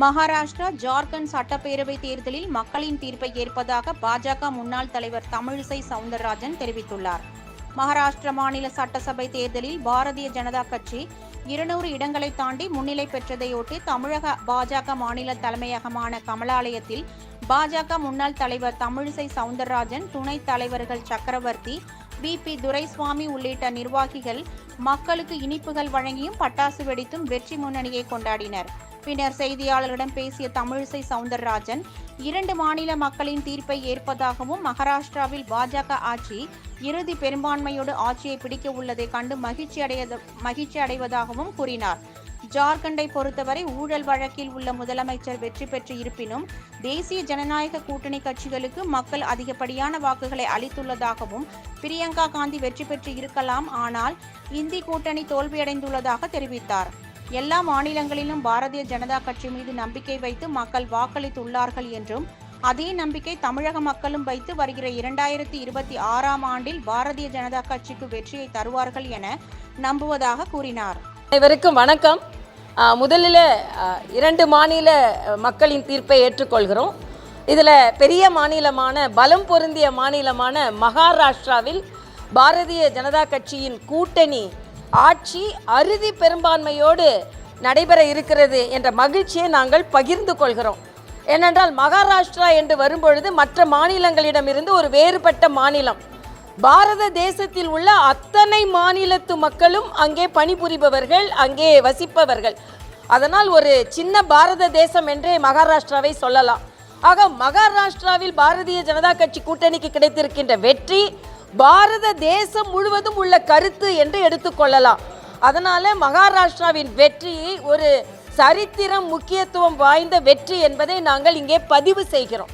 மகாராஷ்டிரா ஜார்க்கண்ட் சட்டப்பேரவை தேர்தலில் மக்களின் தீர்ப்பை ஏற்பதாக பாஜக முன்னாள் தலைவர் தமிழிசை சவுந்தரராஜன் தெரிவித்துள்ளார். மகாராஷ்டிர மாநில சட்டசபை தேர்தலில் பாரதிய ஜனதா கட்சி இருநூறு இடங்களை தாண்டி முன்னிலை பெற்றதையொட்டி தமிழக பாஜக மாநில தலைமையகமான கமலாலயத்தில் பாஜக முன்னாள் தலைவர் தமிழிசை சவுந்தரராஜன் துணைத் தலைவர்கள் சக்கரவர்த்தி பி பி. துரைசுவாமி உள்ளிட்ட நிர்வாகிகள் மக்களுக்கு இனிப்புகள் வழங்கியும் பட்டாசு வெடித்தும் வெற்றி முன்னணியை கொண்டாடினர். பின்னர் செய்தியாளர்களிடம் பேசிய தமிழிசை சவுந்தரராஜன் இரண்டு மாநில மக்களின் தீர்ப்பை ஏற்பதாகவும் மகாராஷ்டிராவில் பாஜக ஆட்சி இறுதி பெரும்பான்மையோடு ஆட்சியை பிடிக்க உள்ளதை கண்டு மகிழ்ச்சி அடைய மகிழ்ச்சி அடைவதாகவும் கூறினார். ஜார்க்கண்டை பொறுத்தவரை ஊழல் வழக்கில் உள்ள முதலமைச்சர் வெற்றி பெற்று இருப்பினும் தேசிய ஜனநாயக கூட்டணி கட்சிகளுக்கு மக்கள் அதிகப்படியான வாக்குகளை அளித்துள்ளதாகவும் பிரியங்கா காந்தி வெற்றி பெற்று இருக்கலாம் ஆனால் இந்தி கூட்டணி தோல்வியடைந்துள்ளதாக தெரிவித்தார். எல்லா மாநிலங்களிலும் பாரதிய ஜனதா கட்சி மீது நம்பிக்கை வைத்து மக்கள் வாக்களித்துள்ளார்கள் என்றும் அதே நம்பிக்கை தமிழக மக்களும் வைத்து வருகிற இரண்டாயிரத்தி இருபத்தி ஆறாம் ஆண்டில் பாரதிய ஜனதா கட்சிக்கு வெற்றியை தருவார்கள் என நம்புவதாக கூறினார். அனைவருக்கும் வணக்கம். முதலில் இரண்டு மாநில மக்களின் தீர்ப்பை ஏற்றுக்கொள்கிறோம். இதில் பெரிய மாநிலமான பலம் பொருந்திய மாநிலமான மகாராஷ்டிராவில் பாரதிய ஜனதா கட்சியின் கூட்டணி ஆட்சி அறுதி பெரும்பான்மையோடு நடைபெற இருக்கிறது என்ற மகிழ்ச்சியை நாங்கள் பகிர்ந்து கொள்கிறோம். ஏனென்றால் மகாராஷ்டிரா என்று வரும்பொழுது மற்ற மாநிலங்களிடமிருந்து ஒரு வேறுபட்ட மாநிலம். பாரத தேசத்தில் உள்ள அத்தனை மாநிலத்து மக்களும் அங்கே பணிபுரிபவர்கள் அங்கே வசிப்பவர்கள். அதனால் ஒரு சின்ன பாரத தேசம் என்றே மகாராஷ்டிராவை சொல்லலாம். ஆக மகாராஷ்டிராவில் பாரதிய ஜனதா கட்சி கூட்டணிக்கு கிடைத்திருக்கின்ற வெற்றி பாரத தேசம் முழுவதும் உள்ள கருத்து என்று எடுத்துக்கொள்ளலாம். அதனால் மகாராஷ்டிராவின் வெற்றி ஒரு சரித்திரம் முக்கியத்துவம் வாய்ந்த வெற்றி என்பதை நாங்கள் இங்கே பதிவு செய்கிறோம்.